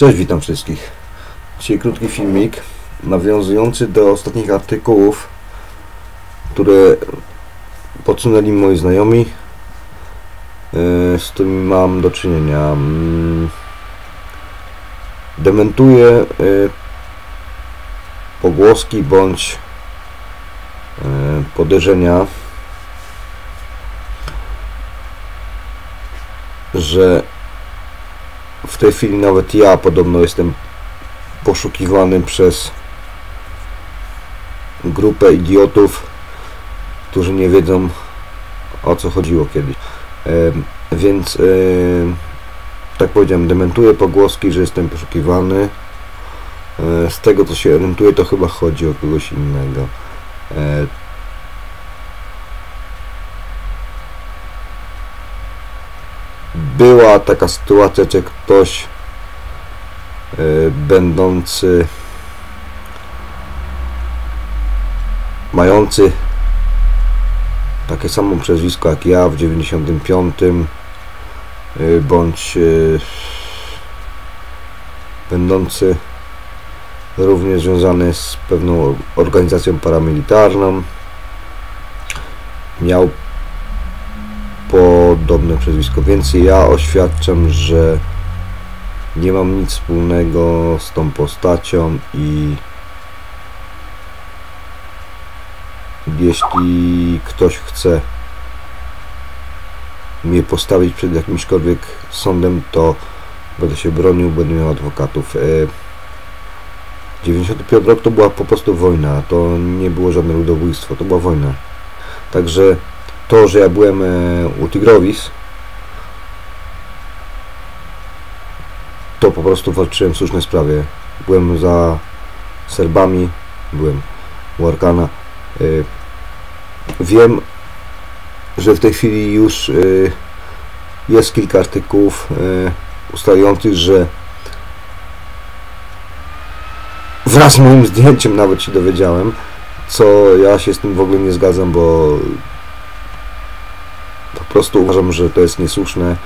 Cześć, witam wszystkich. Dzisiaj krótki filmik nawiązujący do ostatnich artykułów, które podsunęli moi znajomi, yy, z którymi mam do czynienia. Mm, Dementuję yy, pogłoski bądź yy, podejrzenia, że tej chwili nawet ja podobno jestem poszukiwany przez grupę idiotów, którzy nie wiedzą o co chodziło kiedyś. E, więc e, tak powiedziałem, dementuję pogłoski, że jestem poszukiwany. E, z tego co się orientuję, to chyba chodzi o kogoś innego. Była taka sytuacja, że ktoś y, będący mający takie samo przezwisko jak ja w 95 y, bądź y, będący również związany z pewną organizacją paramilitarną miał podobne przezwisko, więc ja oświadczam, że nie mam nic wspólnego z tą postacią i jeśli ktoś chce mnie postawić przed jakimśkolwiek sądem, to będę się bronił, będę miał adwokatów. 95 rok to była po prostu wojna, to nie było żadne ludobójstwo, to była wojna. Także to, że ja byłem e, u Tigrowis, to po prostu walczyłem w słusznej sprawie. Byłem za Serbami, byłem u Arkana. E, wiem, że w tej chwili już e, jest kilka artykułów ustalających, że wraz z moim zdjęciem nawet się dowiedziałem, co ja się z tym w ogóle nie zgadzam, bo po prostu uważam, że to jest niesłuszne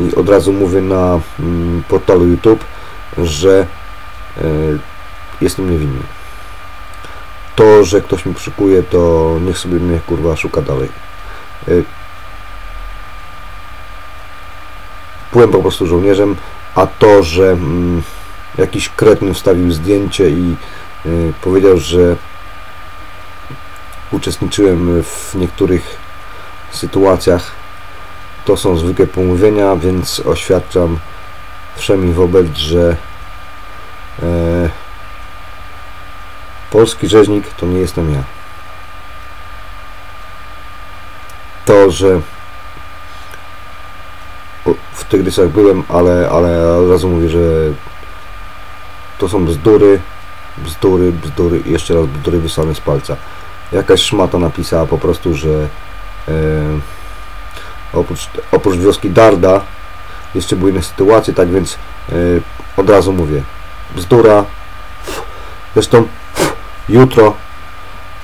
i od razu mówię na mm, portalu YouTube, że e, jestem niewinny. To, że ktoś mi poszukuje, to niech sobie mnie kurwa szuka dalej. E, byłem po prostu żołnierzem, a to, że mm, jakiś kretny wstawił zdjęcie i y, powiedział, że uczestniczyłem w niektórych sytuacjach to są zwykłe pomówienia, więc oświadczam wszemi wobec, że e, polski rzeźnik to nie jestem ja. To, że w Tygrysach byłem, ale, ale od razu mówię, że to są bzdury, bzdury, bzdury i jeszcze raz bzdury wysłane z palca. Jakaś szmata napisała po prostu, że e, oprócz, oprócz wioski Darda jeszcze były inne sytuacje, tak więc e, od razu mówię, bzdura. Zresztą jutro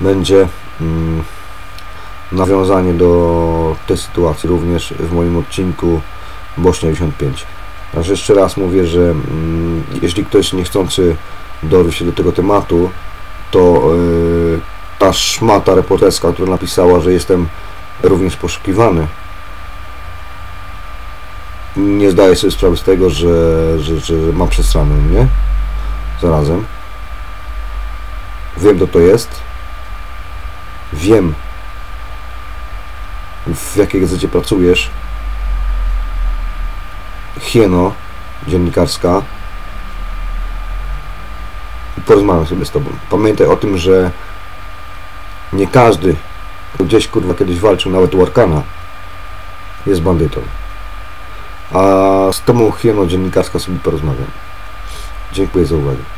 będzie mm, nawiązanie do tej sytuacji również w moim odcinku Bośnia 95. Także jeszcze raz mówię, że mm, jeśli ktoś niechcący dorwie się do tego tematu, to yy, ta szmata reporterska, która napisała, że jestem również poszukiwany, nie zdaje sobie sprawy z tego, że, że, że mam przestranę mnie zarazem. Wiem, kto to jest. Wiem, w jakiej gazecie pracujesz. Hieno, dziennikarska. I porozmawiam sobie z Tobą. Pamiętaj o tym, że nie każdy, kto gdzieś kurwa kiedyś walczył, nawet u Arkana, jest bandytą. A z Tobą hieną dziennikarska sobie porozmawiam. Dziękuję za uwagę.